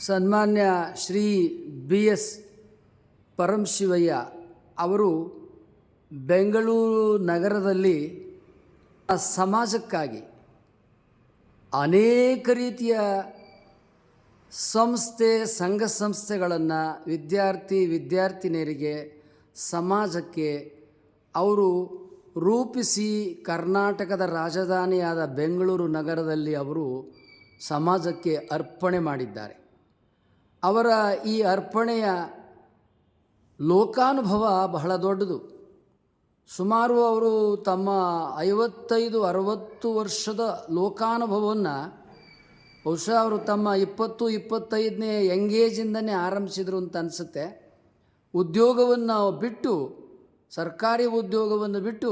ಸನ್ಮಾನ್ಯ Shri B S Paramashivaiah ಅವರು ಬೆಂಗಳೂರು ನಗರದಲ್ಲಿ ಸಮಾಜಕ್ಕಾಗಿ ಅನೇಕ ರೀತಿಯ ಸಂಸ್ಥೆ, ಸಂಘ ಸಂಸ್ಥೆಗಳನ್ನು ವಿದ್ಯಾರ್ಥಿ, ವಿದ್ಯಾರ್ಥಿನಿಯರಿಗೆ ಸಮಾಜಕ್ಕೆ ಅವರು ರೂಪಿಸಿ ಕರ್ನಾಟಕದ ರಾಜಧಾನಿಯಾದ ಬೆಂಗಳೂರು ನಗರದಲ್ಲಿ ಅವರು ಸಮಾಜಕ್ಕೆ ಅರ್ಪಣೆ ಮಾಡಿದ್ದಾರೆ. ಅವರ ಈ ಅರ್ಪಣೆಯ ಲೋಕಾನುಭವ ಬಹಳ ದೊಡ್ಡದು. ಸುಮಾರು ಅವರು ತಮ್ಮ ಐವತ್ತೈದು, ಅರವತ್ತು ವರ್ಷದ ಲೋಕಾನುಭವವನ್ನು ಬಹುಶಃ ಅವರು ತಮ್ಮ ಇಪ್ಪತ್ತು, ಇಪ್ಪತ್ತೈದನೇ ಎಂಗೇಜಿಂದನೇ ಆರಂಭಿಸಿದರು ಅಂತ ಅನಿಸುತ್ತೆ. ಉದ್ಯೋಗವನ್ನು ಬಿಟ್ಟು, ಸರ್ಕಾರಿ ಉದ್ಯೋಗವನ್ನು ಬಿಟ್ಟು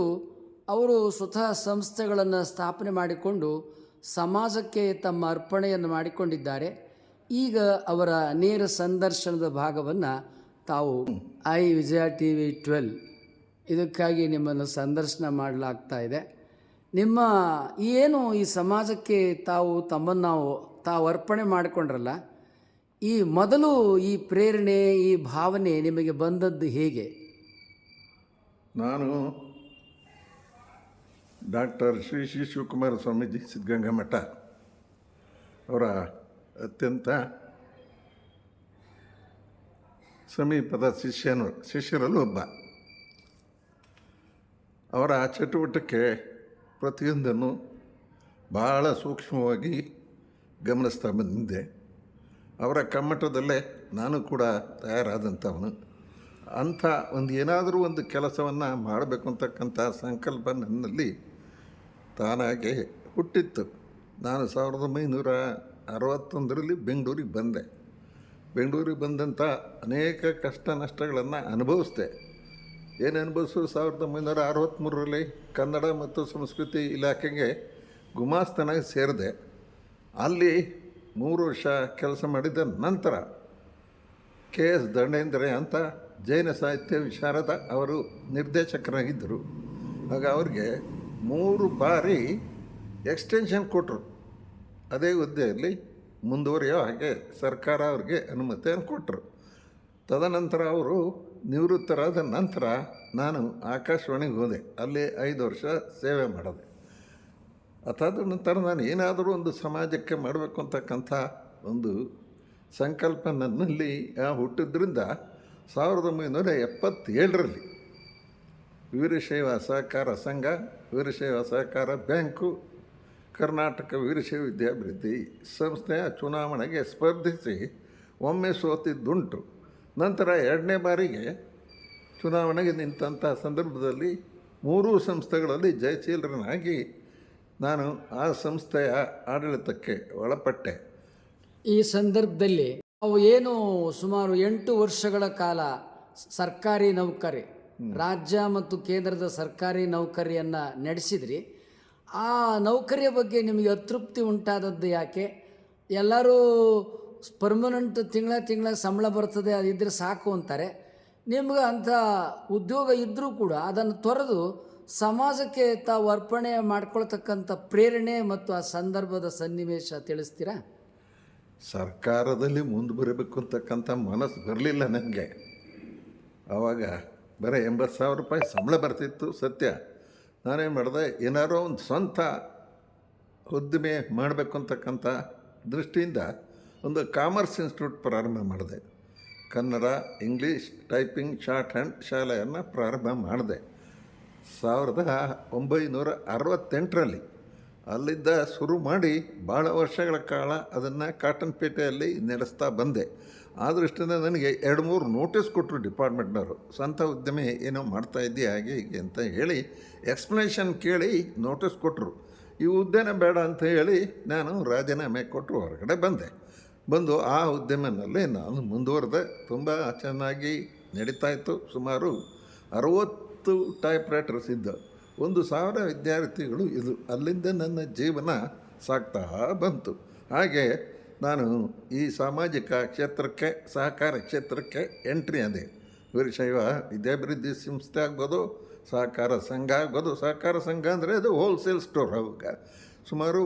ಅವರು ಸ್ವತಃ ಸಂಸ್ಥೆಗಳನ್ನು ಸ್ಥಾಪನೆ ಮಾಡಿಕೊಂಡು ಸಮಾಜಕ್ಕೆ ತಮ್ಮ ಅರ್ಪಣೆಯನ್ನು ಮಾಡಿಕೊಂಡಿದ್ದಾರೆ. ಈಗ ಅವರ ನೇರ ಸಂದರ್ಶನದ ಭಾಗವನ್ನು ತಾವು ಐ ವಿಜಯ ಟಿ ವಿ ಟ್ವೆಲ್ ಇದಕ್ಕಾಗಿ ನಿಮ್ಮನ್ನು ಸಂದರ್ಶನ ಮಾಡಲಾಗ್ತಾ ಇದೆ. ನಿಮ್ಮ ಏನು ಈ ಸಮಾಜಕ್ಕೆ ತಾವು ತಮ್ಮನ್ನು ನಾವು ತಾವು ಅರ್ಪಣೆ ಮಾಡಿಕೊಂಡ್ರಲ್ಲ, ಈ ಮೊದಲು ಈ ಪ್ರೇರಣೆ, ಈ ಭಾವನೆ ನಿಮಗೆ ಬಂದದ್ದು ಹೇಗೆ? ನಾನು ಡಾಕ್ಟರ್ ಶ್ರೀ ಶ್ರೀ ಶಿವಕುಮಾರ ಸ್ವಾಮೀಜಿ, ಸಿದ್ಧಗಂಗಾ ಮಠ ಅವರ ಅತ್ಯಂತ ಸಮೀಪದ ಶಿಷ್ಯನು, ಶಿಷ್ಯರಲ್ಲೂ ಒಬ್ಬ. ಅವರ ಚಟುವಟಿಕೆ ಪ್ರತಿಯೊಂದನ್ನು ಬಹಳ ಸೂಕ್ಷ್ಮವಾಗಿ ಗಮನಿಸ್ತಾ ಬಂದಿದ್ದೆ. ಅವರ ಕಮ್ಮಟದಲ್ಲೇ ನಾನು ಕೂಡ ತಯಾರಾದಂಥವನು. ಅಂಥ ಒಂದು ಏನಾದರೂ ಒಂದು ಕೆಲಸವನ್ನು ಮಾಡಬೇಕು ಅಂತಕ್ಕಂಥ ಸಂಕಲ್ಪ ನನ್ನಲ್ಲಿ ತಾನಾಗೆ ಹುಟ್ಟಿತ್ತು. ನಾನು ಸಾವಿರದ ಒಂಬೈನೂರ ಅರವತ್ತೊಂದರಲ್ಲಿ ಬೆಂಗಳೂರಿಗೆ ಬಂದೆ. ಬೆಂಗಳೂರಿಗೆ ಬಂದಂಥ ಅನೇಕ ಕಷ್ಟ ನಷ್ಟಗಳನ್ನು ಅನುಭವಿಸಿದೆ. ಏನು ಅನುಭವಿಸು ಸಾವಿರದ ಒಂಬೈನೂರ ಅರವತ್ತ್ಮೂರರಲ್ಲಿ ಕನ್ನಡ ಮತ್ತು ಸಂಸ್ಕೃತಿ ಇಲಾಖೆಗೆ ಗುಮಾಸ್ತನಾಗಿ ಸೇರಿದೆ. ಅಲ್ಲಿ ಮೂರು ವರ್ಷ ಕೆಲಸ ಮಾಡಿದ ನಂತರ ಕೆ ಎಸ್ ದಂಡೇಂದ್ರೆ ಅಂತ ಜೈನ ಸಾಹಿತ್ಯ ವಿಶಾರದ ಅವರು ನಿರ್ದೇಶಕರಾಗಿದ್ದರು. ಆಗ ಅವ್ರಿಗೆ ಮೂರು ಬಾರಿ ಎಕ್ಸ್ಟೆನ್ಷನ್ ಕೊಟ್ಟರು ಅದೇ ಹುದ್ದೆಯಲ್ಲಿ ಮುಂದುವರಿಯೋ ಹಾಗೆ ಸರ್ಕಾರ ಅವ್ರಿಗೆ ಅನುಮತಿಯನ್ನು ಕೊಟ್ಟರು. ತದನಂತರ ಅವರು ನಿವೃತ್ತರಾದ ನಂತರ ನಾನು ಆಕಾಶವಾಣಿಗೆ ಹೋದೆ. ಅಲ್ಲಿ ಐದು ವರ್ಷ ಸೇವೆ ಮಾಡಿದೆ. ಅದಾದ ನಂತರ ನಾನು ಏನಾದರೂ ಒಂದು ಸಮಾಜಕ್ಕೆ ಮಾಡಬೇಕು ಅಂತಕ್ಕಂಥ ಒಂದು ಸಂಕಲ್ಪ ನನ್ನಲ್ಲಿ ಹುಟ್ಟಿದ್ರಿಂದ ಸಾವಿರದ ಒಂಬೈನೂರ ಎಪ್ಪತ್ತೇಳರಲ್ಲಿ ವೀರಶೈವ ಸಹಕಾರ ಸಂಘ, ವೀರಶೈವ ಸಹಕಾರ ಬ್ಯಾಂಕು ಕರ್ನಾಟಕ ವೀರಶೈವ ವಿದ್ಯಾಭಿವೃದ್ಧಿ ಸಂಸ್ಥೆಯ ಚುನಾವಣೆಗೆ ಸ್ಪರ್ಧಿಸಿ ಒಮ್ಮೆ ಸೋತಿದ್ದುಂಟು. ನಂತರ ಎರಡನೇ ಬಾರಿಗೆ ಚುನಾವಣೆಗೆ ನಿಂತಹ ಸಂದರ್ಭದಲ್ಲಿ ಮೂರೂ ಸಂಸ್ಥೆಗಳಲ್ಲಿ ಜಯಶೀಲರನಾಗಿ ನಾನು ಆ ಸಂಸ್ಥೆಯ ಆಡಳಿತಕ್ಕೆ ಒಳಪಟ್ಟೆ. ಈ ಸಂದರ್ಭದಲ್ಲಿ ನಾವು ಏನು ಸುಮಾರು ಎಂಟು ವರ್ಷಗಳ ಕಾಲ ಸರ್ಕಾರಿ ನೌಕರಿ ರಾಜ್ಯ ಮತ್ತು ಕೇಂದ್ರದ ಸರ್ಕಾರಿ ನೌಕರಿಯನ್ನು ನಡೆಸಿದ್ರಿ. ಆ ನೌಕರಿಯ ಬಗ್ಗೆ ನಿಮಗೆ ಅತೃಪ್ತಿ ಉಂಟಾದದ್ದು ಯಾಕೆ? ಎಲ್ಲರೂ ಪರ್ಮನೆಂಟ್ ತಿಂಗಳ ತಿಂಗಳ ಸಂಬಳ ಬರ್ತದೆ ಅದಿದ್ದರೆ ಸಾಕು ಅಂತಾರೆ. ನಿಮ್ಗೆ ಅಂಥ ಉದ್ಯೋಗ ಇದ್ದರೂ ಕೂಡ ಅದನ್ನು ತೊರೆದು ಸಮಾಜಕ್ಕೆ ತಾವು ಅರ್ಪಣೆ ಮಾಡ್ಕೊಳ್ತಕ್ಕಂಥ ಪ್ರೇರಣೆ ಮತ್ತು ಆ ಸಂದರ್ಭದ ಸನ್ನಿವೇಶ ತಿಳಿಸ್ತೀರಾ? ಸರ್ಕಾರದಲ್ಲಿ ಮುಂದೆ ಬರಬೇಕು ಅಂತಕ್ಕಂಥ ಮನಸ್ಸು ಬರಲಿಲ್ಲ ನನಗೆ. ಆವಾಗ ಬರೀ ಎಂಬತ್ತು ಸಾವಿರ ರೂಪಾಯಿ ಸಂಬಳ ಬರ್ತಿತ್ತು ಸತ್ಯ. ನಾನೇನು ಮಾಡಿದೆ? ಏನಾರೋ ಒಂದು ಸ್ವಂತ ಉದ್ದಿಮೆ ಮಾಡಬೇಕು ಅಂತಕ್ಕಂಥ ದೃಷ್ಟಿಯಿಂದ ಒಂದು ಕಾಮರ್ಸ್ ಇನ್ಸ್ಟಿಟ್ಯೂಟ್ ಪ್ರಾರಂಭ ಮಾಡಿದೆ. Kannada, English typing, shorthand ಶಾಲೆಯನ್ನು ಪ್ರಾರಂಭ ಮಾಡಿದೆ. ಸಾವಿರದ ಒಂಬೈನೂರ ಅರವತ್ತೆಂಟರಲ್ಲಿ ಅಲ್ಲಿದ್ದ ಶುರು ಮಾಡಿ ಭಾಳ ವರ್ಷಗಳ ಕಾಲ ಅದನ್ನು ಕಾಟನ್ಪೇಟೆಯಲ್ಲಿ ನಡೆಸ್ತಾ ಬಂದೆ. ದೃಷ್ಟಿಯಿಂದ ನನಗೆ ಎರಡು ಮೂರು ನೋಟಿಸ್ ಕೊಟ್ಟರು ಡಿಪಾರ್ಟ್ಮೆಂಟ್ನವರು ಸ್ವಂತ ಉದ್ಯಮಿ ಏನೋ ಮಾಡ್ತಾ ಇದೆಯಾ ಹಾಗೆ ಹೀಗೆ ಅಂತ ಹೇಳಿ ಎಕ್ಸ್ಪ್ಲನೇಷನ್ ಕೇಳಿ ನೋಟಿಸ್ ಕೊಟ್ಟರು ಈ ಉದ್ಯಮ ಬೇಡ ಅಂತ ಹೇಳಿ ನಾನು ರಾಜೀನಾಮೆ ಕೊಟ್ಟು ಹೊರಗಡೆ ಬಂದೆ. ಬಂದು ಆ ಉದ್ಯಮನಲ್ಲಿ ನಾನು ಮುಂದುವರೆದೆ. ತುಂಬ ಚೆನ್ನಾಗಿ ನಡೀತಾ ಇತ್ತು. ಸುಮಾರು ಅರವತ್ತು ಟೈಪ್ ರೈಟರ್ಸ್ ಇದ್ದ. ಒಂದು ಸಾವಿರ ವಿದ್ಯಾರ್ಥಿಗಳು ಇದು ಅಲ್ಲಿಂದ ನನ್ನ ಜೀವನ ಸಾಗ್ತಾ ಬಂತು. ಹಾಗೆ ನಾನು ಈ ಸಾಮಾಜಿಕ ಕ್ಷೇತ್ರಕ್ಕೆ, ಸಹಕಾರ ಕ್ಷೇತ್ರಕ್ಕೆ ಎಂಟ್ರಿ ಅದೇ ವೀರಶೈವ ವಿದ್ಯಾಭಿವೃದ್ಧಿ ಸಂಸ್ಥೆ ಆಗ್ಬೋದು, ಸಹಕಾರ ಸಂಘ ಆಗ್ಬೋದು. ಸಹಕಾರ ಸಂಘ ಅಂದರೆ ಅದು ಹೋಲ್ಸೇಲ್ ಸ್ಟೋರ್ ಅವಾಗ. ಸುಮಾರು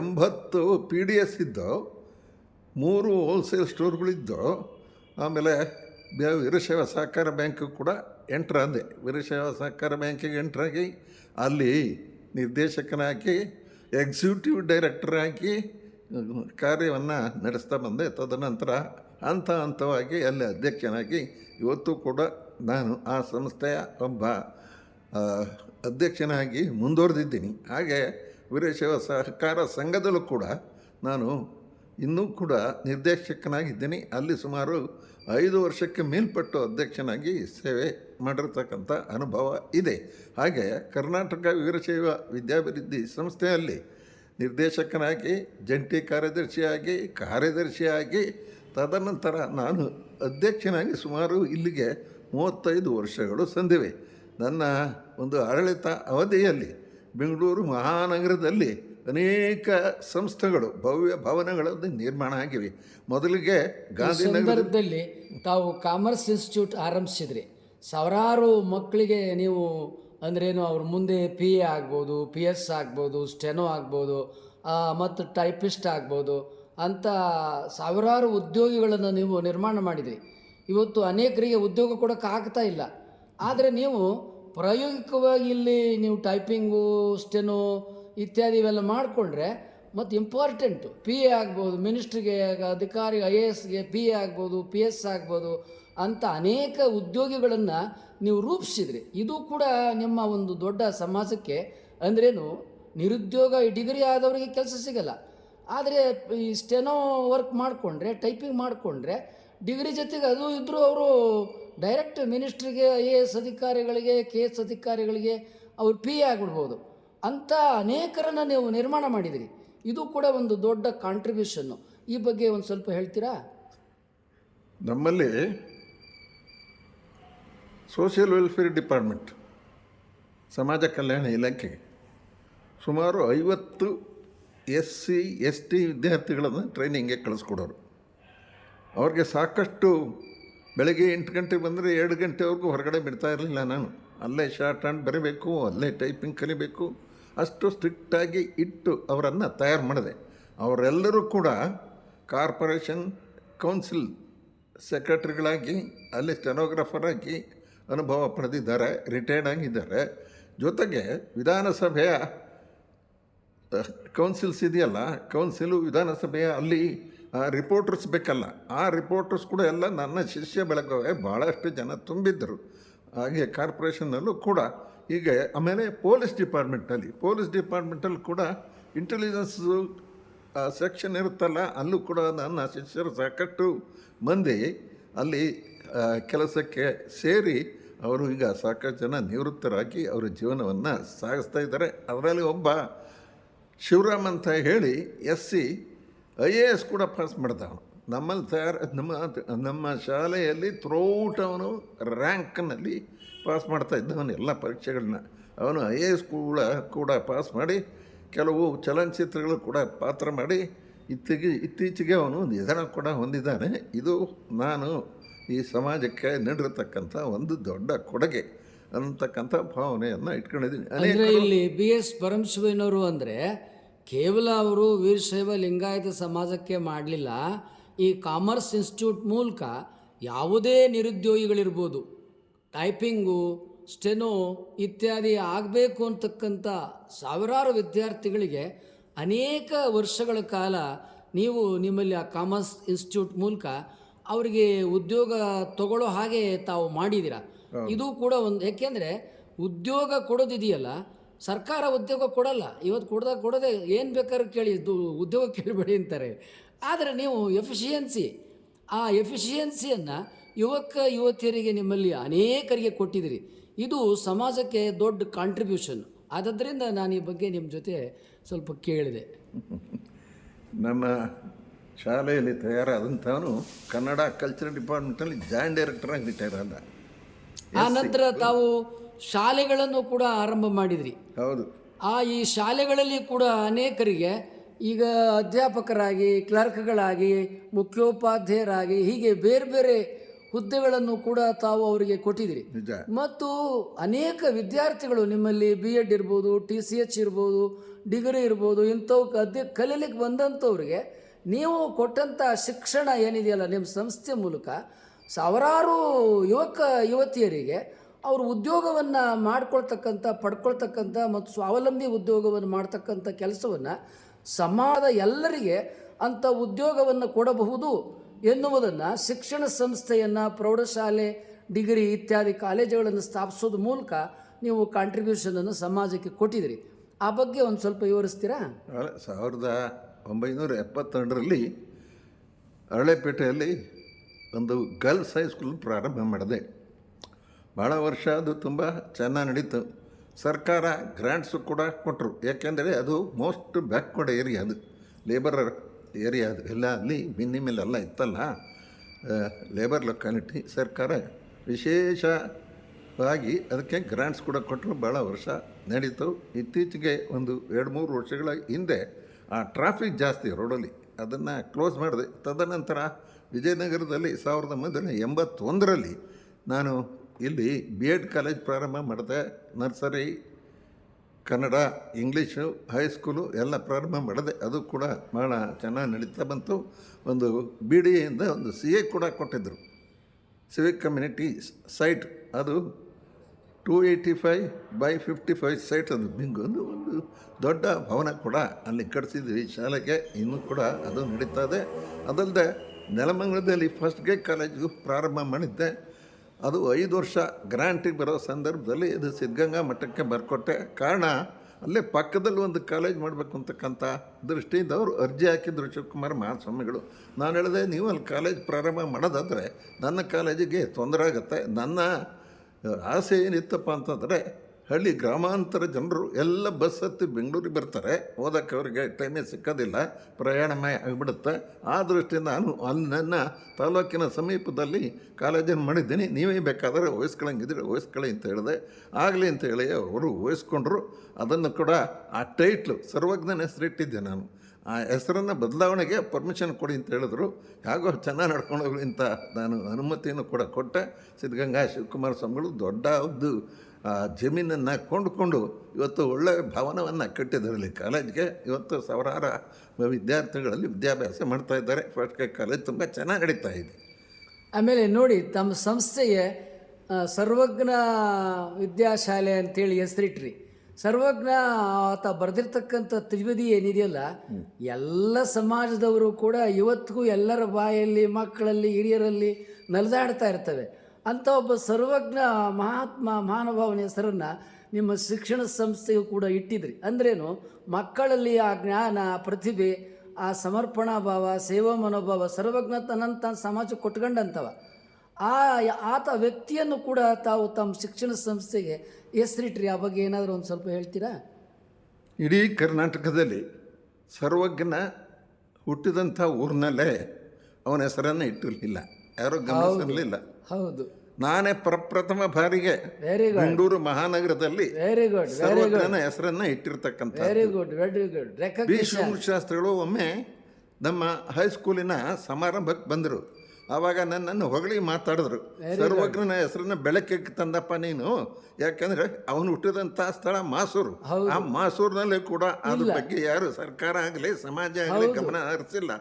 ಎಂಬತ್ತು ಪಿ ಡಿ ಎಸ್ ಇದ್ದು, ಮೂರು ಹೋಲ್ಸೇಲ್ ಸ್ಟೋರ್ಗಳಿದ್ದು ಆಮೇಲೆ ವೀರಶೈವ ಸಹಕಾರ ಬ್ಯಾಂಕ್ ಕೂಡ ಎಂಟ್ರ್ ಅಂದೆ ವೀರಶೈವ ಸಹಕಾರ ಬ್ಯಾಂಕಿಗೆ ಎಂಟ್ರಾಗಿ ಅಲ್ಲಿ ನಿರ್ದೇಶಕನಾಗಿ ಎಕ್ಸಿಕ್ಯೂಟಿವ್ ಡೈರೆಕ್ಟರ್ ಆಗಿ ಕಾರ್ಯವನ್ನು ನಡೆಸ್ತಾ ಬಂದೆ. ತದನಂತರ ಹಂತ ಹಂತವಾಗಿ ಅಲ್ಲಿ ಅಧ್ಯಕ್ಷನಾಗಿ ಇವತ್ತು ಕೂಡ ನಾನು ಆ ಸಂಸ್ಥೆಯ ಒಬ್ಬ ಅಧ್ಯಕ್ಷನಾಗಿ ಮುಂದುವರೆದಿದ್ದೀನಿ. ಹಾಗೆ ವೀರಶೈವ ಸಹಕಾರ ಸಂಘದಲ್ಲೂ ಕೂಡ ನಾನು ಇನ್ನೂ ಕೂಡ ನಿರ್ದೇಶಕನಾಗಿದ್ದೀನಿ. ಅಲ್ಲಿ ಸುಮಾರು ಐದು ವರ್ಷಕ್ಕೆ ಮೇಲ್ಪಟ್ಟು ಅಧ್ಯಕ್ಷನಾಗಿ ಸೇವೆ ಮಾಡಿರ್ತಕ್ಕಂಥ ಅನುಭವ ಇದೆ. ಹಾಗೆ ಕರ್ನಾಟಕ ವೀರಶೈವ ವಿದ್ಯಾಭಿವೃದ್ಧಿ ಸಂಸ್ಥೆಯಲ್ಲಿ ನಿರ್ದೇಶಕನಾಗಿ ಜಂಟಿ ಕಾರ್ಯದರ್ಶಿಯಾಗಿ ಕಾರ್ಯದರ್ಶಿಯಾಗಿ ತದನಂತರ ನಾನು ಅಧ್ಯಕ್ಷನಾಗಿ ಸುಮಾರು ಇಲ್ಲಿಗೆ ಮೂವತ್ತೈದು ವರ್ಷಗಳು ಸಂದಿವೆ. ನನ್ನ ಒಂದು ಆಡಳಿತ ಅವಧಿಯಲ್ಲಿ ಬೆಂಗಳೂರು ಮಹಾನಗರದಲ್ಲಿ ಅನೇಕ ಸಂಸ್ಥೆಗಳು ಭವ್ಯ ಭವನಗಳಲ್ಲಿ ನಿರ್ಮಾಣ ಆಗಿವೆ. ಮೊದಲಿಗೆ ಗಾಂಧಿನಗರದಲ್ಲಿ ತಾವು ಕಾಮರ್ಸ್ ಇನ್ಸ್ಟಿಟ್ಯೂಟ್ ಆರಂಭಿಸಿದ್ರಿ. ಸಾವಿರಾರು ಮಕ್ಕಳಿಗೆ ನೀವು ಅಂದ್ರೇನು ಅವ್ರ ಮುಂದೆ ಪಿ ಎ ಆಗ್ಬೋದು ಪಿ ಎಸ್ ಆಗ್ಬೋದು ಸ್ಟೆನೋ ಆಗ್ಬೋದು ಮತ್ತು ಟೈಪಿಸ್ಟ್ ಆಗ್ಬೋದು, ಅಂತ ಸಾವಿರಾರು ಉದ್ಯೋಗಿಗಳನ್ನು ನೀವು ನಿರ್ಮಾಣ ಮಾಡಿದ್ರಿ. ಇವತ್ತು ಅನೇಕರಿಗೆ ಉದ್ಯೋಗ ಕೊಡೋಕ್ಕಾಗ್ತಾ ಇಲ್ಲ. ಆದರೆ ನೀವು ಪ್ರಾಯೋಗಿಕವಾಗಿ ಇಲ್ಲಿ ನೀವು ಟೈಪಿಂಗು ಸ್ಟೆನೋ ಇತ್ಯಾದಿ ಇವೆಲ್ಲ ಮಾಡಿಕೊಂಡ್ರೆ ಮತ್ತು ಇಂಪಾರ್ಟೆಂಟು ಪಿ ಎ ಆಗ್ಬೋದು ಮಿನಿಸ್ಟ್ರಿಗೆ ಅಧಿಕಾರಿ ಐ ಎ ಎಸ್ಗೆ ಪಿ ಎ ಆಗ್ಬೋದು ಪಿ ಎಸ್ ಆಗ್ಬೋದು ಅಂತ ಅನೇಕ ಉದ್ಯೋಗಿಗಳನ್ನು ನೀವು ರೂಪಿಸಿದ್ರಿ. ಇದು ಕೂಡ ನಿಮ್ಮ ಒಂದು ದೊಡ್ಡ ಸಮಾಜಕ್ಕೆ ಅಂದ್ರೇನು, ನಿರುದ್ಯೋಗ ಡಿಗ್ರಿ ಆದವರಿಗೆ ಕೆಲಸ ಸಿಗಲ್ಲ. ಆದರೆ ಈ ಸ್ಟೆನೋ ವರ್ಕ್ ಮಾಡಿಕೊಂಡ್ರೆ ಟೈಪಿಂಗ್ ಮಾಡಿಕೊಂಡ್ರೆ ಡಿಗ್ರಿ ಜೊತೆಗೆ ಅದು ಇದ್ದರೂ ಅವರು ಡೈರೆಕ್ಟ್ ಮಿನಿಸ್ಟ್ರಿಗೆ ಐ ಎ ಎಸ್ ಅಧಿಕಾರಿಗಳಿಗೆ ಕೆ ಎಸ್ ಅಧಿಕಾರಿಗಳಿಗೆ ಅವ್ರು ಪಿ ಎ ಆಗಿಬಿಡ್ಬೋದು. ಅಂಥ ಅನೇಕರನ್ನು ನೀವು ನಿರ್ಮಾಣ ಮಾಡಿದಿರಿ. ಇದು ಕೂಡ ಒಂದು ದೊಡ್ಡ ಕಾಂಟ್ರಿಬ್ಯೂಷನ್ನು ಈ ಬಗ್ಗೆ ಒಂದು ಸ್ವಲ್ಪ ಹೇಳ್ತೀರಾ? ನಮ್ಮಲ್ಲಿ ಸೋಷಿಯಲ್ ವೆಲ್ಫೇರ್ ಡಿಪಾರ್ಟ್ಮೆಂಟ್ ಸಮಾಜ ಕಲ್ಯಾಣ ಇಲಾಖೆ ಸುಮಾರು ಐವತ್ತು ಎಸ್ ಸಿ, ಎಸ್ ಟಿ ವಿದ್ಯಾರ್ಥಿಗಳನ್ನು ಟ್ರೈನಿಂಗ್ಗೆ ಕಳಿಸ್ಕೊಡೋರು. ಅವ್ರಿಗೆ ಸಾಕಷ್ಟು ಬೆಳಗ್ಗೆ ಎಂಟು ಗಂಟೆಗೆ ಬಂದರೆ ಎರಡು ಗಂಟೆವರೆಗೂ ಹೊರಗಡೆ ಬಿಡ್ತಾ ಇರಲಿಲ್ಲ ನಾನು. ಅಲ್ಲೇ ಶಾರ್ಟ್ ಹ್ಯಾಂಡ್ ಬರೀಬೇಕು, ಅಲ್ಲೇ ಟೈಪಿಂಗ್ ಕಲಿಬೇಕು ಅಷ್ಟು ಸ್ಟ್ರಿಕ್ಟಾಗಿ ಇಟ್ಟು ಅವರನ್ನು ತಯಾರು ಮಾಡಿದೆ. ಅವರೆಲ್ಲರೂ ಕೂಡ ಕಾರ್ಪೊರೇಷನ್ ಕೌನ್ಸಿಲ್ ಸೆಕ್ರೆಟರಿಗಳಾಗಿ, ಅಲ್ಲಿ ಸ್ಟೆನೋಗ್ರಾಫರ್ ಆಗಿ ಅನುಭವ ಪಡೆದಿದ್ದಾರೆ, ರಿಟೈರ್ಡ್ ಆಗಿದ್ದಾರೆ. ಜೊತೆಗೆ ವಿಧಾನಸಭೆಯ ಕೌನ್ಸಿಲ್ಸ್ ಇದೆಯಲ್ಲ, ಕೌನ್ಸಿಲು ವಿಧಾನಸಭೆಯ ಅಲ್ಲಿ ರಿಪೋರ್ಟರ್ಸ್ ಬೇಕಲ್ಲ. ಆ ರಿಪೋರ್ಟರ್ಸ್ ಕೂಡ ಎಲ್ಲ ನನ್ನ ಶಿಷ್ಯ ಬೆಳಗವೇ ಭಾಳಷ್ಟು ಜನ ತುಂಬಿದ್ದರು. ಹಾಗೆ ಕಾರ್ಪೊರೇಷನ್ನಲ್ಲೂ ಕೂಡ ಹೀಗೆ ಆಮೇಲೆ ಪೊಲೀಸ್ ಡಿಪಾರ್ಟ್ಮೆಂಟಲ್ಲಿ ಪೊಲೀಸ್ ಡಿಪಾರ್ಟ್ಮೆಂಟಲ್ಲಿ ಕೂಡ ಇಂಟೆಲಿಜೆನ್ಸ್ ಸೆಕ್ಷನ್ ಇರುತ್ತಲ್ಲ, ಅಲ್ಲೂ ಕೂಡ ನನ್ನ ಶಿಷ್ಯರು ಸಾಕಷ್ಟು ಮಂದಿ ಅಲ್ಲಿ ಕೆಲಸಕ್ಕೆ ಸೇರಿ ಅವರು ಈಗ ಸಾಕಷ್ಟು ಜನ ನಿವೃತ್ತರಾಗಿ ಅವರ ಜೀವನವನ್ನು ಸಾಗಿಸ್ತಾ ಇದ್ದಾರೆ. ಅದರಲ್ಲಿ ಒಬ್ಬ ಶಿವರಾಮ್ ಅಂತ ಹೇಳಿ S C, I A S ಕೂಡ ಪಾಸ್ ಮಾಡ್ದ ಅವನು ನಮ್ಮಲ್ಲಿ ತಯಾರು ನಮ್ಮ ನಮ್ಮ ಶಾಲೆಯಲ್ಲಿ ಥ್ರೂಔಟ್ ಅವನು ರ್ಯಾಂಕ್ನಲ್ಲಿ ಪಾಸ್ ಮಾಡ್ತಾ ಇದ್ದವನು. ಎಲ್ಲ ಪರೀಕ್ಷೆಗಳನ್ನ ಅವನು ಐ ಎ ಎಸ್ ಕೂಡ ಪಾಸ್ ಮಾಡಿ, ಕೆಲವು ಚಲನಚಿತ್ರಗಳು ಕೂಡ ಪಾತ್ರ ಮಾಡಿ ಇತ್ತೀಚೆಗೆ ಇತ್ತೀಚೆಗೆ ಅವನು ನಿಧನ ಕೂಡ ಹೊಂದಿದ್ದಾನೆ. ಇದು ನಾನು ಈ ಸಮಾಜಕ್ಕೆ ನೀಡಿರತಕ್ಕಂಥ ಒಂದು ದೊಡ್ಡ ಕೊಡುಗೆ ಅಂತಕ್ಕಂಥ ಭಾವನೆಯನ್ನು ಇಟ್ಕೊಂಡಿದ್ದೀನಿ. ಅಂದರೆ ಇಲ್ಲಿ ಬಿ ಎಸ್ ಪರಮಶಿವನವರು ಅಂದರೆ ಕೇವಲ ಅವರು ವೀರಶೈವ ಲಿಂಗಾಯತ ಸಮಾಜಕ್ಕೆ ಮಾಡಲಿಲ್ಲ ಈ ಕಾಮರ್ಸ್ ಇನ್ಸ್ಟಿಟ್ಯೂಟ್ ಮೂಲಕ ಯಾವುದೇ ನಿರುದ್ಯೋಗಿಗಳಿರ್ಬೋದು ಟೈಪಿಂಗು ಸ್ಟೆನೋ ಇತ್ಯಾದಿ ಆಗಬೇಕು ಅಂತಕ್ಕಂಥ ಸಾವಿರಾರು ವಿದ್ಯಾರ್ಥಿಗಳಿಗೆ ಅನೇಕ ವರ್ಷಗಳ ಕಾಲ ನೀವು ನಿಮ್ಮಲ್ಲಿ ಆ ಕಾಮರ್ಸ್ ಇನ್ಸ್ಟಿಟ್ಯೂಟ್ ಮೂಲಕ ಅವರಿಗೆ ಉದ್ಯೋಗ ತಗೊಳ್ಳೋ ಹಾಗೆ ತಾವು ಮಾಡಿದ್ದೀರಾ? ಇದು ಕೂಡ ಒಂದು ಯಾಕೆಂದರೆ ಉದ್ಯೋಗ ಕೊಡೋದಿದೆಯಲ್ಲ ಸರ್ಕಾರ ಉದ್ಯೋಗ ಕೊಡಲ್ಲ. ಇವತ್ತು ಕೊಡ್ದಾಗ ಕೊಡೋದೇ ಏನು ಬೇಕಾದ್ರೂ ಕೇಳಿ ಉದ್ಯೋಗ ಕೇಳಬೇಡಿ ಅಂತಾರೆ. ಆದರೆ ನೀವು ಎಫಿಷಿಯನ್ಸಿ ಆ ಎಫಿಷಿಯನ್ಸಿಯನ್ನು ಯುವಕ ಯುವತಿಯರಿಗೆ ನಿಮ್ಮಲ್ಲಿ ಅನೇಕರಿಗೆ ಕೊಟ್ಟಿದ್ದೀರಿ. ಇದು ಸಮಾಜಕ್ಕೆ ದೊಡ್ಡ ಕಾಂಟ್ರಿಬ್ಯೂಷನ್ ಆದ್ದರಿಂದ ನಾನು ಈ ಬಗ್ಗೆ ನಿಮ್ಮ ಜೊತೆ ಸ್ವಲ್ಪ ಕೇಳಿದೆ. ನಮ್ಮ ಶಾಲೆಯಲ್ಲಿ ತಯಾರಾದಂಥವನು ಕನ್ನಡ ಕಲ್ಚರಲ್ ಡಿಪಾರ್ಟ್ಮೆಂಟಲ್ಲಿ ಜಾಯಿಂಟ್ ಡೈರೆಕ್ಟರಾಗಿ ರಿಟೈರ್ ಆದ ಆ ನಂತರ ತಾವು ಶಾಲೆಗಳನ್ನು ಕೂಡ ಆರಂಭ ಮಾಡಿದ್ರಿ. ಹೌದು. ಆ ಈ ಶಾಲೆಗಳಲ್ಲಿ ಕೂಡ ಅನೇಕರಿಗೆ ಈಗ ಅಧ್ಯಾಪಕರಾಗಿ ಕ್ಲರ್ಕ್ಗಳಾಗಿ ಮುಖ್ಯೋಪಾಧ್ಯಾಯರಾಗಿ ಹೀಗೆ ಬೇರೆ ಬೇರೆ ಹುದ್ದೆಗಳನ್ನು ಕೂಡ ತಾವು ಅವರಿಗೆ ಕೊಟ್ಟಿದ್ದೀರಿ ಮತ್ತು ಅನೇಕ ವಿದ್ಯಾರ್ಥಿಗಳು ನಿಮ್ಮಲ್ಲಿ ಬಿ ಎಡ್ ಇರ್ಬೋದು ಟಿ ಸಿ ಎಚ್ ಇರ್ಬೋದು ಡಿಗ್ರಿ ಇರ್ಬೋದು ಇಂಥವು ಅಧ್ಯ ಕಲೀಲಿಕ್ಕೆ ಬಂದಂಥವ್ರಿಗೆ ನೀವು ಕೊಟ್ಟಂಥ ಶಿಕ್ಷಣ ಏನಿದೆಯಲ್ಲ ನಿಮ್ಮ ಸಂಸ್ಥೆ ಮೂಲಕ ಸಾವಿರಾರು ಯುವಕ ಯುವತಿಯರಿಗೆ ಅವರು ಉದ್ಯೋಗವನ್ನು ಮಾಡ್ಕೊಳ್ತಕ್ಕಂಥ ಪಡ್ಕೊಳ್ತಕ್ಕಂಥ ಮತ್ತು ಸ್ವಾವಲಂಬಿ ಉದ್ಯೋಗವನ್ನು ಮಾಡ್ತಕ್ಕಂಥ ಕೆಲಸವನ್ನು ಸಮಾಜದ ಎಲ್ಲರಿಗೆ ಅಂಥ ಉದ್ಯೋಗವನ್ನು ಕೊಡಬಹುದು ಎನ್ನುವುದನ್ನು ಶಿಕ್ಷಣ ಸಂಸ್ಥೆಯನ್ನು, ಪ್ರೌಢಶಾಲೆ, ಡಿಗ್ರಿ ಇತ್ಯಾದಿ ಕಾಲೇಜುಗಳನ್ನು ಸ್ಥಾಪಿಸೋದ್ರ ಮೂಲಕ ನೀವು ಕಾಂಟ್ರಿಬ್ಯೂಷನನ್ನು ಸಮಾಜಕ್ಕೆ ಕೊಟ್ಟಿದ್ದೀರಿ. ಆ ಬಗ್ಗೆ ಒಂದು ಸ್ವಲ್ಪ ವಿವರಿಸ್ತೀರಾ? ಸಾವಿರದ ಒಂಬೈನೂರ ಎಪ್ಪತ್ತೆರಡರಲ್ಲಿ ಅರಳೆಪೇಟೆಯಲ್ಲಿ ಒಂದು ಗರ್ಲ್ಸ್ ಹೈಸ್ಕೂಲ್ ಪ್ರಾರಂಭ ಮಾಡಿದೆ. ಭಾಳ ವರ್ಷ ಅದು ತುಂಬ ಚೆನ್ನಾಗಿ ನಡೀತು. ಸರ್ಕಾರ ಗ್ರ್ಯಾಂಟ್ಸು ಕೂಡ ಕೊಟ್ಟರು ಯಾಕೆಂದರೆ ಅದು ಮೋಸ್ಟ್ ಬ್ಯಾಕ್ವರ್ಡ್ ಏರಿಯಾ ಅದು. ಲೇಬರ್ ಏರಿಯಾ ಅದು. ಎಲ್ಲ ಅಲ್ಲಿ ಮಿನಿಮಲ್ ಎಲ್ಲ ಇತ್ತಲ್ಲ ಲೇಬರ್ ಲೊಕ್ಯಾಲಿಟಿ ಸರ್ಕಾರ ವಿಶೇಷವಾಗಿ ಅದಕ್ಕೆ ಗ್ರ್ಯಾಂಟ್ಸ್ ಕೂಡ ಕೊಟ್ಟರು ಭಾಳ ವರ್ಷ ನಡೀತು. ಇತ್ತೀಚೆಗೆ ಒಂದು ಎರಡು ಮೂರು ವರ್ಷಗಳ ಹಿಂದೆ ಆ ಟ್ರಾಫಿಕ್ ಜಾಸ್ತಿ ರೋಡಲ್ಲಿ ಅದನ್ನು ಕ್ಲೋಸ್ ಮಾಡಿದೆ. ತದನಂತರ ವಿಜಯನಗರದಲ್ಲಿ ಸಾವಿರದ ಒಂಬೈನೂರ ಎಂಬತ್ತೊಂದರಲ್ಲಿ ನಾನು ಇಲ್ಲಿ ಬಿ ಎಡ್ ಕಾಲೇಜ್ ಪ್ರಾರಂಭ ಮಾಡಿದೆ ನರ್ಸರಿ, ಕನ್ನಡ ಇಂಗ್ಲೀಷು ಹೈಸ್ಕೂಲು ಎಲ್ಲ ಪ್ರಾರಂಭ ಮಾಡಿದೆ. ಅದು ಕೂಡ ಭಾಳ ಚೆನ್ನಾಗಿ ನಡೀತಾ ಬಂತು. ಒಂದು ಬಿ ಡಿ ಎಯಿಂದ ಒಂದು ಸಿ ಎ ಕೂಡ ಕೊಟ್ಟಿದ್ದರು ಸಿವಿಕ್ ಕಮ್ಯುನಿಟಿ ಸೈಟ್ ಅದು two eighty five by fifty five site ಅದು. ಬಿಂಗ್ ಒಂದು ಒಂದು ದೊಡ್ಡ ಭವನ ಕೂಡ ಅಲ್ಲಿ ಕಟ್ಸಿದ್ವಿ. ಶಾಲೆಗೆ ಇನ್ನೂ ಕೂಡ ಅದು ನಡೀತಾ ಇದೆ. ಅದಲ್ಲದೆ ನೆಲಮಂಗಲದಲ್ಲಿ ಫಸ್ಟ್ಗೆ ಕಾಲೇಜು ಪ್ರಾರಂಭ ಮಾಡಿದ್ದೆ. ಅದು ಐದು ವರ್ಷ ಗ್ರಾಂಟಿಗೆ ಬರೋ ಸಂದರ್ಭದಲ್ಲಿ ಇದು ಸಿದ್ಧಗಂಗಾ ಮಠಕ್ಕೆ ಬರ್ಕೊಟ್ಟೆ. ಕಾರಣ, ಅಲ್ಲೇ ಪಕ್ಕದಲ್ಲಿ ಒಂದು ಕಾಲೇಜ್ ಮಾಡಬೇಕು ಅಂತಕ್ಕಂಥ ದೃಷ್ಟಿಯಿಂದ ಅವರು ಅರ್ಜಿ ಹಾಕಿದ್ರು ಶಿವಕುಮಾರ್ ಮಹಾಸ್ವಾಮಿಗಳು. ನಾನು ಹೇಳಿದೆ, ನೀವು ಅಲ್ಲಿ ಕಾಲೇಜ್ ಪ್ರಾರಂಭ ಮಾಡೋದಾದರೆ ನನ್ನ ಕಾಲೇಜಿಗೆ ತೊಂದರೆ ಆಗುತ್ತೆ. ನನ್ನ ಆಸೆ ಏನಿತ್ತಪ್ಪ ಅಂತಂದರೆ ಹಳ್ಳಿ ಗ್ರಾಮಾಂತರ ಜನರು ಎಲ್ಲ ಬಸ್ ಹತ್ತಿ ಬೆಂಗಳೂರಿಗೆ ಬರ್ತಾರೆ. ಓದಕ್ಕೆ ಅವರಿಗೆ ಟೈಮೇ ಸಿಕ್ಕೋದಿಲ್ಲ. ಪ್ರಯಾಣಮಯ ಆಗಿಬಿಡುತ್ತೆ. ಆ ದೃಷ್ಟಿಯಿಂದ ನಾನು ಅಲ್ಲಿ ನನ್ನ ತಾಲೂಕಿನ ಸಮೀಪದಲ್ಲಿ ಕಾಲೇಜನ್ನು ಮಾಡಿದ್ದೀನಿ. ನೀವೇ ಬೇಕಾದರೆ ವಹಿಸ್ಕೊಳಂಗಿದ್ರೆ ವಹಿಸ್ಕೊಳ್ಳಿ ಅಂತ ಹೇಳಿದೆ. ಆಗಲಿ ಅಂತ ಹೇಳಿ ಅವರು ವಹಿಸ್ಕೊಂಡ್ರು. ಅದನ್ನು ಕೂಡ ಆ ಟೈಟ್ಲು ಸರ್ವಜ್ಞನ ಹೆಸರಿಟ್ಟಿದ್ದೆ ನಾನು. ಆ ಹೆಸರನ್ನು ಬದಲಾವಣೆಗೆ ಪರ್ಮಿಷನ್ ಕೊಡಿ ಅಂತ ಹೇಳಿದ್ರು. ಹೇಗೋ ಚೆನ್ನಾಗಿ ನಡ್ಕೊಂಡು ಹೋಗ್ಲಿ ಅಂತ ನಾನು ಅನುಮತಿಯನ್ನು ಕೂಡ ಕೊಟ್ಟೆ. ಸಿದ್ಧಗಂಗಾ ಶಿವಕುಮಾರ ಸ್ವಾಮಿಗಳು ದೊಡ್ಡ ಒಂದು ಆ ಜಮೀನನ್ನು ಕೊಂಡುಕೊಂಡು ಇವತ್ತು ಒಳ್ಳೆಯ ಭವನವನ್ನು ಕಟ್ಟಿದ್ದರಲ್ಲಿ ಕಾಲೇಜ್ಗೆ ಇವತ್ತು ಸಾವಿರಾರು ವಿದ್ಯಾರ್ಥಿಗಳಲ್ಲಿ ವಿದ್ಯಾಭ್ಯಾಸ ಮಾಡ್ತಾ ಇದ್ದಾರೆ. ಫಸ್ಟ್ ಕಾಲೇಜ್ ತುಂಬ ಚೆನ್ನಾಗಿ ನಡೀತಾ ಇದೆ. ಆಮೇಲೆ ನೋಡಿ ತಮ್ಮ ಸಂಸ್ಥೆಯ ಸರ್ವಜ್ಞ ವಿದ್ಯಾಶಾಲೆ ಅಂತೇಳಿ ಹೆಸರಿಟ್ರಿ. ಸರ್ವಜ್ಞ ಆತ ಬರೆದಿರ್ತಕ್ಕಂಥ ತ್ರಿವಿಧಿ ಏನಿದೆಯಲ್ಲ ಎಲ್ಲ ಸಮಾಜದವರು ಕೂಡ ಇವತ್ತಿಗೂ ಎಲ್ಲರ ಬಾಯಲ್ಲಿ ಮಕ್ಕಳಲ್ಲಿ ಹಿರಿಯರಲ್ಲಿ ನಲಿದಾಡ್ತಾ ಇರ್ತವೆ. ಅಂಥ ಒಬ್ಬ ಸರ್ವಜ್ಞ ಮಹಾತ್ಮ ಮಹಾನುಭಾವನ ಹೆಸರನ್ನು ನಿಮ್ಮ ಶಿಕ್ಷಣ ಸಂಸ್ಥೆಯು ಕೂಡ ಇಟ್ಟಿದ್ರಿ. ಅಂದ್ರೇನು ಮಕ್ಕಳಲ್ಲಿ ಆ ಜ್ಞಾನ ಪ್ರತಿಭೆ ಆ ಸಮರ್ಪಣಾ ಭಾವ ಸೇವಾ ಮನೋಭಾವ ಸರ್ವಜ್ಞ ತನ್ನಂತ ಸಮಾಜಕ್ಕೆ ಕೊಟ್ಕೊಂಡಂಥವ ಆ ಆತ ವ್ಯಕ್ತಿಯನ್ನು ಕೂಡ ತಾವು ತಮ್ಮ ಶಿಕ್ಷಣ ಸಂಸ್ಥೆಗೆ ಹೆಸರಿಟ್ರಿ. ಆ ಬಗ್ಗೆ ಏನಾದರೂ ಒಂದು ಸ್ವಲ್ಪ ಹೇಳ್ತೀರಾ? ಇಡೀ ಕರ್ನಾಟಕದಲ್ಲಿ ಸರ್ವಜ್ಞ ಹುಟ್ಟಿದಂಥ ಊರಿನಲ್ಲೇ ಅವನ ಹೆಸರನ್ನು ಇಟ್ಟಿರಲಿಲ್ಲ. ಯಾರೂ ಗಮನಿಸಿರಲಿಲ್ಲ. ಹೌದು. ನಾನೇ ಪ್ರಪ್ರಥಮ ಬಾರಿಗೆ ವೆರಿ ಗುಡ್ ಬೆಂಗಳೂರು ಮಹಾನಗರದಲ್ಲಿ ವೆರಿ ಗುಡ್ ಸರ್ವಜ್ಞನ ಹೆಸರನ್ನ ಇಟ್ಟಿರ್ತಕ್ಕಂಥ very good very good B recognition ಶಿವಶಾಸ್ತ್ರಿಗಳು ಒಮ್ಮೆ ನಮ್ಮ ಹೈಸ್ಕೂಲಿನ ಸಮಾರಂಭಕ್ಕೆ ಬಂದರು. ಆವಾಗ ನನ್ನನ್ನು ಹೊಗಳಿ ಮಾತಾಡಿದ್ರು. ಸರ್ವಜ್ಞನ ಹೆಸರನ್ನ ಬೆಳಕಿಗೆ ತಂದಪ್ಪ ನೀನು. ಯಾಕಂದ್ರೆ ಅವನು ಹುಟ್ಟಿದಂಥ ಸ್ಥಳ ಮಾಸೂರು. ಆ ಮಾಸೂರಿನಲ್ಲಿ ಕೂಡ ಅದ್ರ ಬಗ್ಗೆ ಯಾರು ಸರ್ಕಾರ ಆಗಲಿ ಸಮಾಜ ಆಗಲಿ ಗಮನ ಹರಿಸಿಲ್ಲ.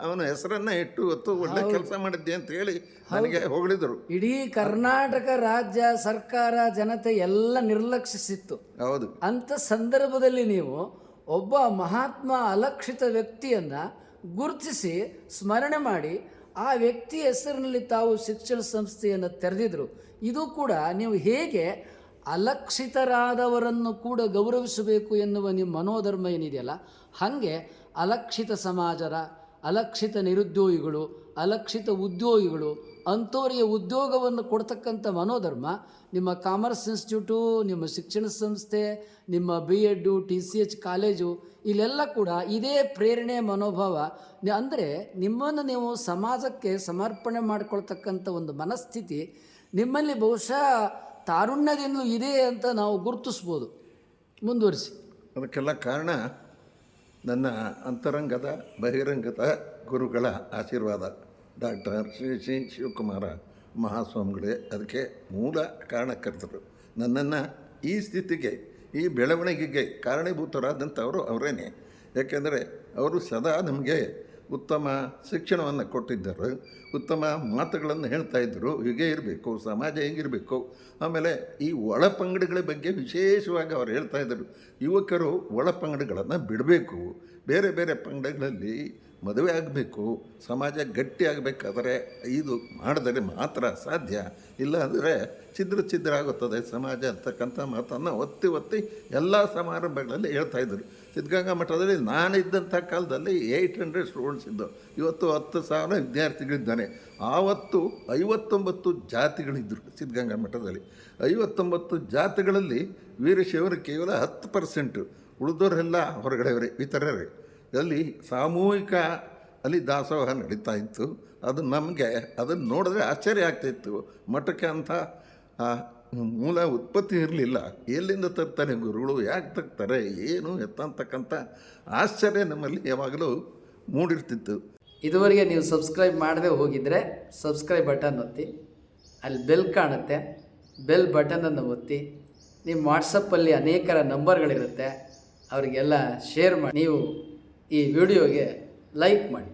ಅವನ ಹೆಸರನ್ನ ಇಟ್ಟು ಹೊತ್ತು ಒಳ್ಳೆ ಕೆಲಸ ಮಾಡಿದ್ದೆ ಅಂತ ಹೇಳಿ ನನಗೆ ಹೊಗಳಿದ್ರು. ಇಡೀ ಕರ್ನಾಟಕ ರಾಜ್ಯ ಸರ್ಕಾರ ಜನತೆ ಎಲ್ಲ ನಿರ್ಲಕ್ಷಿಸಿತ್ತು. ಹೌದು. ಅಂತ ಸಂದರ್ಭದಲ್ಲಿ ನೀವು ಒಬ್ಬ ಮಹಾತ್ಮ ಅಲಕ್ಷಿತ ವ್ಯಕ್ತಿಯನ್ನ ಗುರುತಿಸಿ ಸ್ಮರಣೆ ಮಾಡಿ ಆ ವ್ಯಕ್ತಿ ಹೆಸರಿನಲ್ಲಿ ತಾವು ಶಿಕ್ಷಣ ಸಂಸ್ಥೆಯನ್ನು ತೆರೆದಿದ್ರು. ಇದು ಕೂಡ ನೀವು ಹೇಗೆ ಅಲಕ್ಷಿತರಾದವರನ್ನು ಕೂಡ ಗೌರವಿಸಬೇಕು ಎನ್ನುವ ನಿಮ್ಮ ಮನೋಧರ್ಮ ಏನಿದೆಯಲ್ಲ, ಹಾಗೆ ಅಲಕ್ಷಿತ ಸಮಾಜರ ಅಲಕ್ಷಿತ ನಿರುದ್ಯೋಗಿಗಳು, ಅಲಕ್ಷಿತ ಉದ್ಯೋಗಿಗಳು ಅಂಥವರಿಗೆ ಉದ್ಯೋಗವನ್ನು ಕೊಡ್ತಕ್ಕಂಥ ಮನೋಧರ್ಮ ನಿಮ್ಮ ಕಾಮರ್ಸ್ ಇನ್ಸ್ಟಿಟ್ಯೂಟು, ನಿಮ್ಮ ಶಿಕ್ಷಣ ಸಂಸ್ಥೆ, ನಿಮ್ಮ B Ed, T C H college, ಇಲ್ಲೆಲ್ಲ ಕೂಡ ಇದೇ ಪ್ರೇರಣೆ ಮನೋಭಾವ. ಅಂದರೆ ನಿಮ್ಮನ್ನು ನೀವು ಸಮಾಜಕ್ಕೆ ಸಮರ್ಪಣೆ ಮಾಡಿಕೊಳ್ತಕ್ಕಂಥ ಒಂದು ಮನಸ್ಥಿತಿ ನಿಮ್ಮಲ್ಲಿ ಬಹುಶಃ ತಾರುಣ್ಯದಿಂದಲೂ ಇದೆ ಅಂತ ನಾವು ಗುರುತಿಸ್ಬೋದು. ಮುಂದುವರಿಸಿ. ಅದಕ್ಕೆಲ್ಲ ಕಾರಣ ನನ್ನ ಅಂತರಂಗದ, ಬಹಿರಂಗದ ಗುರುಗಳ ಆಶೀರ್ವಾದ. ಡಾಕ್ಟರ್ ಶ್ರೀ ಶ್ರೀ ಶಿವಕುಮಾರ ಮಹಾಸ್ವಾಮಿಗಳೇ, ಅದಕ್ಕೆ ಮೂಲ ಕಾರಣಕರ್ತರು ನನ್ನನ್ನು ಈ ಸ್ಥಿತಿಗೆ, ಈ ಬೆಳವಣಿಗೆಗೆ ಕಾರಣೀಭೂತರಾದಂಥವರು ಅವರೇನೆ. ಯಾಕೆಂದರೆ ಅವರು ಸದಾ ನಮಗೆ ಉತ್ತಮ ಶಿಕ್ಷಣವನ್ನು ಕೊಟ್ಟಿದ್ದರು, ಉತ್ತಮ ಮಾತುಗಳನ್ನು ಹೇಳ್ತಾ ಇದ್ದರು, ಹೀಗೆ ಇರಬೇಕು, ಸಮಾಜ ಹೇಗಿರಬೇಕು. ಆಮೇಲೆ ಈ ಒಳಪಂಗಡಿಗಳ ಬಗ್ಗೆ ವಿಶೇಷವಾಗಿ ಅವರು ಹೇಳ್ತಾ ಇದ್ದರು. ಯುವಕರು ಒಳಪಂಗಡಿಗಳನ್ನು ಬಿಡಬೇಕು. ಬೇರೆ ಬೇರೆ ಪಂಗಡಗಳಲ್ಲಿ ಮದುವೆ ಆಗಬೇಕು, ಸಮಾಜ ಗಟ್ಟಿ ಆಗಬೇಕಾದ್ರೆ ಇದು ಮಾಡಿದರೆ ಮಾತ್ರ ಸಾಧ್ಯ. ಇಲ್ಲ ಅಂದರೆ ಛಿದ್ರ ಛಿದ್ರ ಆಗುತ್ತದೆ ಸಮಾಜ ಅಂತಕ್ಕಂಥ ಮಾತನ್ನು ಒತ್ತಿ ಒತ್ತಿ ಎಲ್ಲ ಸಮಾರಂಭಗಳಲ್ಲಿ ಹೇಳ್ತಾ ಇದ್ದರು ಸಿದ್ಧಗಂಗಾ ಮಠದಲ್ಲಿ ನಾನು ಇದ್ದಂಥ ಕಾಲದಲ್ಲಿ ಏಯ್ಟ್ ಹಂಡ್ರೆಡ್ ಸ್ಟೂಡೆಂಟ್ಸ್ ಇದ್ದು, ಇವತ್ತು ಹತ್ತು ಸಾವಿರ ವಿದ್ಯಾರ್ಥಿಗಳಿದ್ದಾನೆ. ಆವತ್ತು ಐವತ್ತೊಂಬತ್ತು ಜಾತಿಗಳಿದ್ದರು ಸಿದ್ಧಗಂಗಾ ಮಠದಲ್ಲಿ. ಐವತ್ತೊಂಬತ್ತು ಜಾತಿಗಳಲ್ಲಿ ವೀರಶೈವರು ಕೇವಲ ಹತ್ತು ಪರ್ಸೆಂಟು, ಉಳಿದವರೆಲ್ಲ ಹೊರಗಡೆಯವರೇ, ಇತರರೇ. ಅಲ್ಲಿ ಸಾಮೂಹಿಕ ಅಲ್ಲಿ ದಾಸೋಹ ನಡೀತಾ ಇತ್ತು. ಅದು ನಮಗೆ ಅದನ್ನು ನೋಡಿದ್ರೆ ಆಶ್ಚರ್ಯ ಆಗ್ತಾಯಿತ್ತು ಮಠಕ್ಕೆ ಆ, ಮೂಲ ಉತ್ಪತ್ತಿ ಇರಲಿಲ್ಲ. ಎಲ್ಲಿಂದ ತರ್ತಾರೆ ಗುರುಗಳು ಯಾಕೆ ತರ್ತಾರೆ ಏನು ಎತ್ತಂತಕ್ಕಂಥ ಆಶ್ಚರ್ಯ ನಮ್ಮಲ್ಲಿ ಯಾವಾಗಲೂ ಮೂಡಿರ್ತಿತ್ತು. ಇದುವರೆಗೆ ನೀವು ಸಬ್ಸ್ಕ್ರೈಬ್ ಮಾಡದೆ ಹೋಗಿದ್ದರೆ ಸಬ್ಸ್ಕ್ರೈಬ್ ಬಟನ್ ಒತ್ತಿ. ಅಲ್ಲಿ ಬೆಲ್ ಕಾಣುತ್ತೆ. ಬೆಲ್ ಬಟನನ್ನು ಒತ್ತಿ. ನಿಮ್ಮ ವಾಟ್ಸಪ್ಪಲ್ಲಿ ಅನೇಕರ ನಂಬರ್ಗಳಿರುತ್ತೆ. ಅವರಿಗೆಲ್ಲ ಶೇರ್ ಮಾಡಿ. ನೀವು ಈ ವಿಡಿಯೋಗೆ ಲೈಕ್ ಮಾಡಿ.